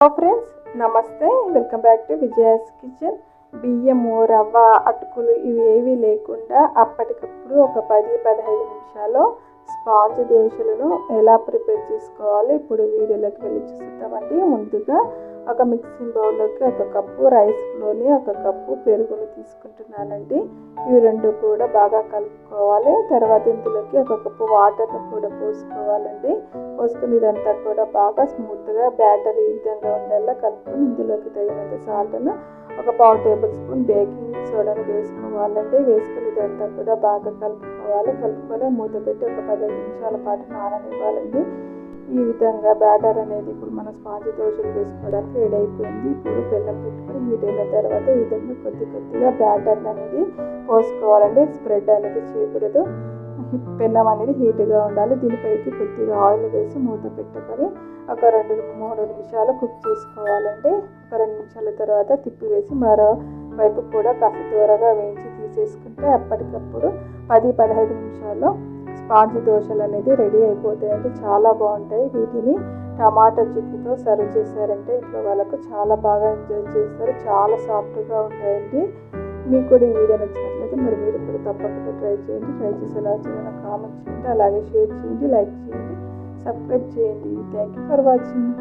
Hello friends నమస్తే. Welcome back to Vijaya's kitchen బియ్యము రవ్వ అటుకులు ఇవి ఏవి లేకుండా అప్పటికప్పుడు ఒక పది పదహైదు నిమిషాలు స్పాంజ్ దోశలను ఎలా ప్రిపేర్ చేసుకోవాలి? ఇప్పుడు వీడియోలోకి వెళ్ళి చూస్తామండి ముందుగా ఒక మిక్సింగ్ బౌల్లోకి ఒక కప్పు రైస్లోని ఒక కప్పు పెరుగును తీసుకుంటున్నానండి. ఇవి రెండు కూడా బాగా కలుపుకోవాలి. తర్వాత ఇందులోకి ఒక కప్పు వాటర్ను కూడా పోసుకోవాలండి. పోసుకుని ఇదంతా కూడా బాగా స్మూత్గా బ్యాటర్ ఈ విధంగా ఉండేలా కలుపుకొని ఇందులోకి తగినంత సాల్ట్ను ఒక పావు టేబుల్ స్పూన్ బేకింగ్ సోడాను వేసుకోవాలండి. వేసుకుని ఇదంతా కూడా బాగా కలుపుకోవాలి. కలుపుకొని మూత పెట్టి ఒక పదిహేను నిమిషాల పాటు నాననివ్వాలండి. ఈ విధంగా బ్యాటర్ అనేది ఇప్పుడు మన స్పాంజ్ దోశలు వేసుకోవడానికి రెడీ అయిపోయింది. ఇప్పుడు బెల్లం పెట్టుకొని హీట్ అయిన తర్వాత ఈ విధంగా కొద్ది కొద్దిగా బ్యాటర్ అనేది పోసుకోవాలండి. స్ప్రెడ్ అనేది చేయకూడదు. పెన్నం అనేది హీట్గా ఉండాలి. దీనిపైకి కొద్దిగా ఆయిల్ వేసి మూత పెట్టుకొని ఒక రెండు మూడు నిమిషాలు కుక్ చేసుకోవాలండి. ఒక రెండు నిమిషాల తర్వాత తిప్పి వేసి మరో వైపు కూడా కాస్త దూరగా వేయించి తీసేసుకుంటే అప్పటికప్పుడు పది పదహైదు నిమిషాల్లో స్పాంజ్ దోశలు అనేది రెడీ అయిపోతాయండి. చాలా బాగుంటాయి. వీటిని టమాటా చట్నీతో సర్వ్ చేశారంటే ఇంట్లో వాళ్ళకు చాలా బాగా ఎంజాయ్ చేస్తారు. చాలా సాఫ్ట్గా ఉంటాయండి. మీకు కూడా ఈ వీడియో నచ్చినట్లయితే మరి మీరు కూడా తప్పకుండా ట్రై చేయండి. ట్రై చేసి ఎలా చేయాలో కామెంట్ చేయండి. అలాగే షేర్ చేయండి లైక్ చేయండి సబ్స్క్రైబ్ చేయండి. Thank you for watching.